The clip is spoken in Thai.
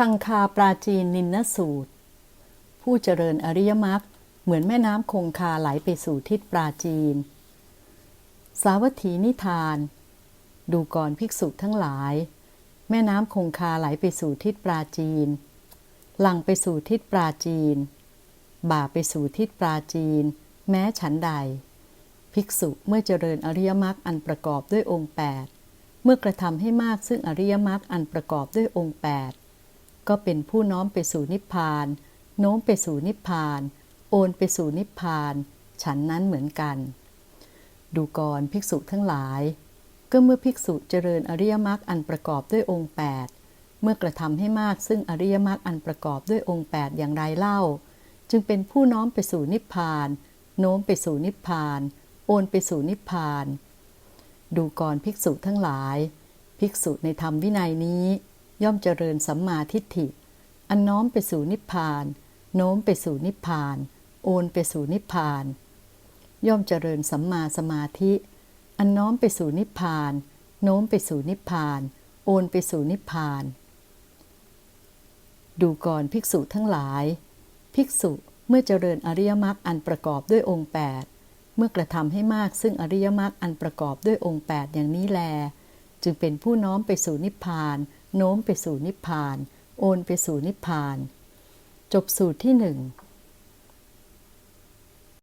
คังคาปราจีนนินนสูตร ผู้เจริญอริยมรรคเหมือนแม่น้ำคงคาไหลไปสู่ทิศปราจีน สาวัตถีนิทาน ดูก่อนภิกษุทั้งหลาย แม่น้ำคงคาไหลไปสู่ทิศปราจีน หลังไปสู่ทิศปราจีน บ่าไปสู่ทิศปราจีน แม้ฉันใด ภิกษุเมื่อเจริญอริยมรรคอันประกอบด้วยองค์ 8 เมื่อกระทำให้มากซึ่งอริยมรรคอันประกอบด้วยองค์ 8 ก็เป็นผู้น้อมไปสู่นิพพาน โน้มไปสู่นิพพาน โอนไปสู่นิพพาน ฉันนั้นเหมือนกัน ดูก่อนภิกษุทั้งหลาย ก็เมื่อภิกษุเจริญอริยมรรคอันประกอบด้วยองค์ 8 เมื่อกระทำให้มากซึ่งอริยมรรคอันประกอบด้วยองค์ 8 อย่างไรเล่า จึงเป็นผู้น้อมไปสู่นิพพาน โน้มไปสู่นิพพาน โอนไปสู่นิพพาน ดูก่อนภิกษุทั้งหลาย ภิกษุในธรรมวินัยนี้ ย่อมเจริญสัมมาทิฏฐิ อันน้อมไปสู่นิพพาน โน้มไปสู่นิพพาน โอนไปสู่นิพพาน ย่อมเจริญสัมมาสมาธิ อันน้อมไปสู่นิพพาน โน้มไปสู่นิพพาน โอนไปสู่นิพพาน ดูก่อนภิกษุทั้งหลาย ภิกษุเมื่อเจริญอริยมรรคอันประกอบด้วยองค์ 8 เมื่อกระทำให้มากซึ่งอริยมรรคอันประกอบด้วยองค์ 8 อย่างนี้แล จึงเป็นผู้น้อมไปสู่นิพพาน โน้มไปสู่นิพพาน โอนไปสู่นิพพาน จบสูตรที่หนึ่ง